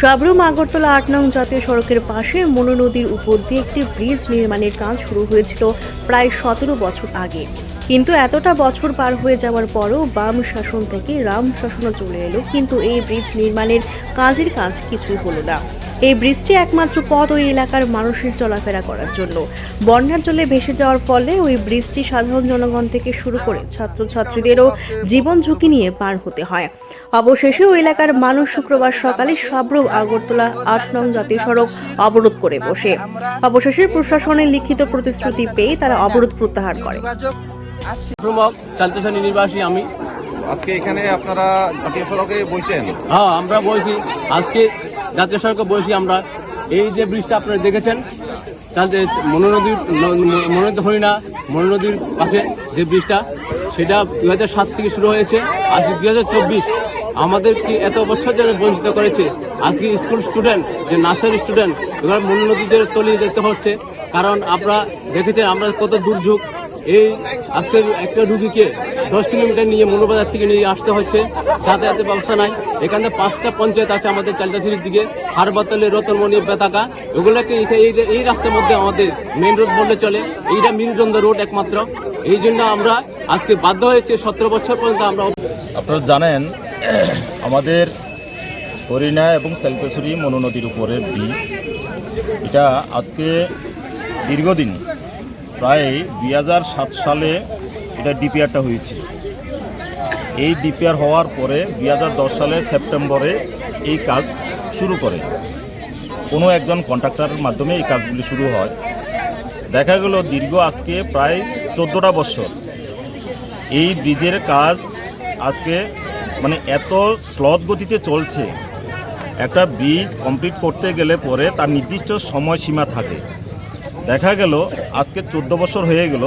সাবরুম, আগরতলা আট নং জাতীয় সড়কের পাশে মনু নদীর উপর দিয়ে একটি ব্রিজ নির্মাণের কাজ শুরু হয়েছিল প্রায় সতেরো বছর আগে। কিন্তু এতটা বছর পার হয়ে যাওয়ার পরও বাম শাসন থেকে রাম শাসনও চলে এলো, কিন্তু এই ব্রিজ নির্মাণের কাজের কাজ কিছুই হলো না। এই ব্রিজটি একমাত্র পথ ওই এলাকার মানুষের চলাফেরা করার জন্য। বন্যার জলে ভেসে যাওয়ার ফলে ওই ব্রিজটি সাধারণ জনগণ থেকে শুরু করে ছাত্রছাত্রীদেরও জীবন ঝুঁকি নিয়ে পার হতে হয়। অবশেষে ওই এলাকার মানুষ শুক্রবার সকালে সাবরুম আগরতলা আট নং জাতীয় সড়ক অবরোধ করে বসে। অবশেষে প্রশাসনের লিখিত প্রতিশ্রুতি পেয়ে তারা অবরোধ প্রত্যাহার করে। নির্বাসী আমি। আজকে এখানে আপনারা জাতীয় সড়কে বসেন? হ্যাঁ আমরা বলছি আজকে জাতীয় সড়কে বলছি আমরা। এই যে ব্রিজটা আপনারা দেখেছেন মনোনদীর, মনোনীত হরিণা মনোনদীর পাশে যে ব্রিজটা, সেটা দু সাত থেকে শুরু হয়েছে। আজকে দু হাজার চব্বিশ আমাদের কি এত বছর ধরে বঞ্চিত করেছে? আজকে স্কুল স্টুডেন্ট, যে নার্সারি স্টুডেন্ট, এবার মনোনদীদের তলিয়ে যেতে হচ্ছে। কারণ আমরা দেখেছেন, আমরা কত দুর্যোগ এই আজকে একটা রুগীকে দশ কিলোমিটার নিয়ে মনোবাজার থেকে নিয়ে আসতে হচ্ছে। যাতায়াতের ব্যবস্থা নাই। এখানে পাঁচটা পঞ্চায়েত আছে আমাদের চালতাশিরির দিকে। হারবাতলে রতনমণি বেতাকা। এগুলোকে এই- রাস্তার মধ্যে আমাদের মেন রোড বললে চলে। এইটা মিরুদন্দ রোড একমাত্র। এই জন্য আমরা আজকে বাধ্য হয়েছে সতেরো বছর পর্যন্ত আমরা আপনারা জানেন, আমাদের হরিণা এবং সেলতেশ্বরী মনু নদীর উপরের ব্রিজ। এটা আজকে দীর্ঘদিন প্রায় দুই হাজার সাত সালে এটা ডিপিআরটা হয়েছে। এই ডিপিআর হওয়ার পরে দুই হাজার দশ সালে সেপ্টেম্বরে এই কাজ শুরু করে। কোনো একজন কন্ট্রাক্টরের মাধ্যমে এই কাজগুলি শুরু হয়। দেখা গেল দীর্ঘ আজকে প্রায় চোদ্দোটা বছর। এই ব্রিজের কাজ আজকে মানে এত স্লথ গতিতে চলছে। একটা ব্রিজ কমপ্লিট করতে গেলে পরে তার নির্দিষ্ট সময়সীমা থাকে। দেখা গেল, আজকে চোদ্দ বছর হয়ে গেল,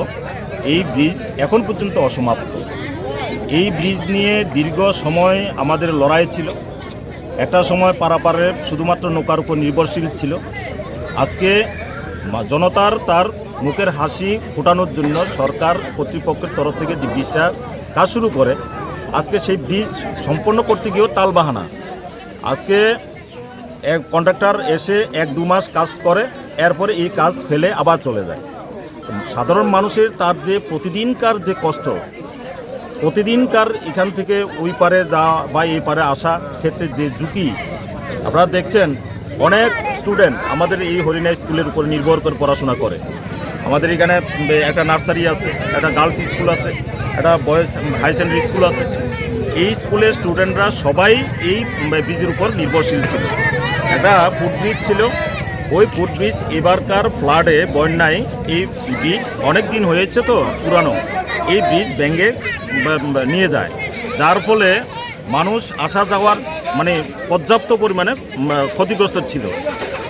এই ব্রিজ এখন পর্যন্ত অসমাপ্ত। এই ব্রিজ নিয়ে দীর্ঘ সময় আমাদের লড়াই ছিল। একটা সময় পারাপারে শুধুমাত্র নৌকার উপর নির্ভরশীল ছিল। আজকে জনতার তার মুখের হাসি ফোটানোর জন্য সরকার কর্তৃপক্ষের তরফ থেকে যে ব্রিজটা কাজ শুরু করে, আজকে সেই ব্রিজ সম্পন্ন করতে গিয়েও তালবাহানা আজকে এক কন্ট্রাক্টর এসে এক দু মাস কাজ করে এরপরে এই কাজ ফেলে আবার চলে যায়। সাধারণ মানুষের তার যে প্রতিদিনকার যে কষ্ট, প্রতিদিনকার এখান থেকে ওই পারে যাওয়া বা এই পারে আসা ক্ষেত্রে যে ঝুঁকি, আপনারা দেখছেন, অনেক স্টুডেন্ট আমাদের এই হরিণা স্কুলের উপর নির্ভর করে পড়াশোনা করে। আমাদের এখানে একটা নার্সারি আছে, একটা গার্লস স্কুল আছে, একটা বয়েজ হাই সেকেন্ডারি স্কুল আছে। এই স্কুলের স্টুডেন্টরা সবাই এই বীজের উপর নির্ভরশীল ছিল। একটা ফুটব্রিজ ছিল ওই ফুটব্রিজ এবারকার ফ্লাডে বন্যায় এই ব্রিজ অনেক দিন হয়েছে তো পুরানো। এই ব্রিজ ভেঙে বা- বা, নিয়ে যায়। যার ফলে মানুষ আসা যাওয়ার মানে পর্যাপ্ত পরিমাণে ক্ষতিগ্রস্ত ছিল।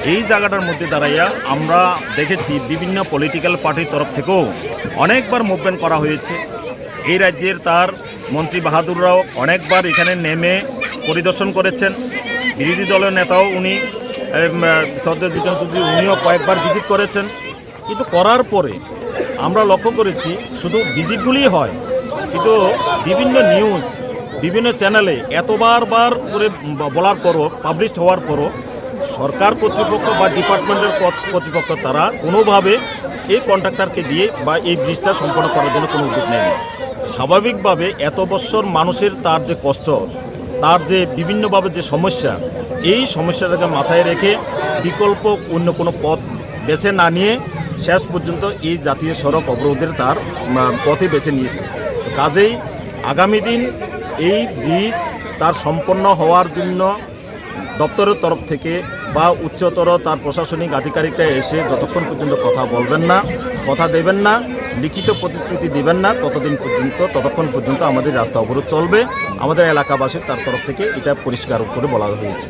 এই জায়গাটার মধ্যে দাঁড়াইয়া আমরা দেখেছি বিভিন্ন পলিটিক্যাল পার্টির তরফ থেকেও অনেকবার মুভমেন্ট করা হয়েছে। এই রাজ্যের তার মন্ত্রী বাহাদুররাও অনেকবার এখানে নেমে পরিদর্শন করেছেন। বিরোধী দলের নেতাও উনি জিতন চৌধুরী, উনিও কয়েকবার ভিজিট করেছেন। কিন্তু করার পরে আমরা লক্ষ্য করেছি, শুধু ভিজিটগুলিই হয়, কিন্তু বিভিন্ন নিউজ বিভিন্ন চ্যানেলে এতবার বার করে বলার পরও পাবলিশ হওয়ার পরও সরকার কর্তৃপক্ষ বা ডিপার্টমেন্টের কর্তৃপক্ষ তারা কোনোভাবে এই কন্ট্রাক্টরকে দিয়ে বা এই ব্রিজটা সম্পন্ন করার জন্য কোনো উদ্যোগ নেয়নি। স্বাভাবিকভাবে এত বছর মানুষের তার যে কষ্ট তার যে বিভিন্নভাবে যে সমস্যা, এই সমস্যাটাকে মাথায় রেখে বিকল্প অন্য কোনো পথ বেছে না নিয়ে শেষ পর্যন্ত এই জাতীয় সড়ক অবরোধের তার পথে বেছে নিয়েছে। কাজেই আগামী দিন এই ব্রিজ তার সম্পন্ন হওয়ার জন্য দপ্তরের তরফ থেকে বা উচ্চতর তার প্রশাসনিক আধিকারিকরা এসে যতক্ষণ পর্যন্ত কথা বলবেন না, কথা দেবেন না, লিখিত প্রতিশ্রুতি দেবেন না, ততদিন পর্যন্ত, ততক্ষণ পর্যন্ত আমাদের রাস্তা অবরোধ চলবে। আমাদের এলাকাবাসীর তার তরফ থেকে এটা পরিষ্কার করে বলা হয়েছে।